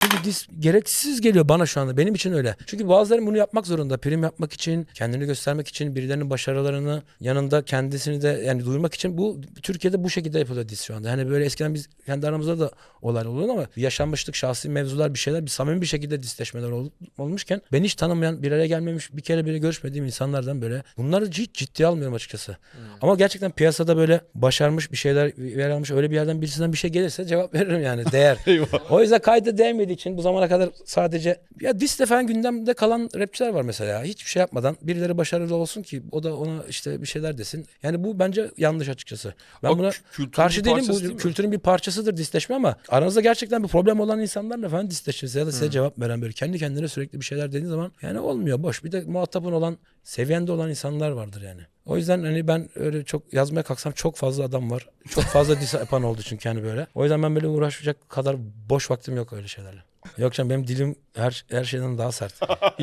Çünkü dis gereksiz geliyor bana şu anda. Benim için öyle. Çünkü bazıları bunu yapmak zorunda. Prim yapmak için, kendini göstermek için, birilerinin başarılarını yanında kendisini de yani duyurmak için bu Türkiye'de bu şekilde yapılıyor dis şu anda. Hani böyle eskiden biz kendi aramızda da olay oluyor ama yaşanmışlık, şahsi mevzular bir şeyler bir samimi bir şekilde disleşmeler ol- olmuşken ben hiç tanımayan bir araya gelmemiş bir kere bile görüşmediğim insanlardan böyle bunları hiç ciddiye almıyorum açıkçası. Ama gerçekten piyasada böyle başarmış bir şeyler yer almış öyle bir yerden birisinden bir şey gelirse cevap veririm yani değer. O yüzden kayda değmediği için bu zamana kadar sadece ya disle falan gündemde kalan rapçiler var mesela. Hiçbir şey yapmadan birileri başarılı olsun ki o da ona işte bir şeyler desin. Yani bu bence yanlış açıkçası. Ben O buna karşı değilim. Bu değil mi? kültürün bir parçasıdır disleşme ama aranızda gerçekten bir problem olan insanlarla falan disleşiriz ya da size cevap veren böyle kendi kendine sürekli bir şeyler dediğin zaman yani olmuyor boş. Bir de muhatabın olan seviyende olan insanlar vardır yani. O yüzden hani ben öyle çok yazmaya kalksam çok fazla adam var. Çok fazla dis yapan oldu çünkü hani böyle. O yüzden ben böyle uğraşacak kadar boş vaktim yok öyle şeylerle. Yok canım benim dilim her her şeyden daha sert.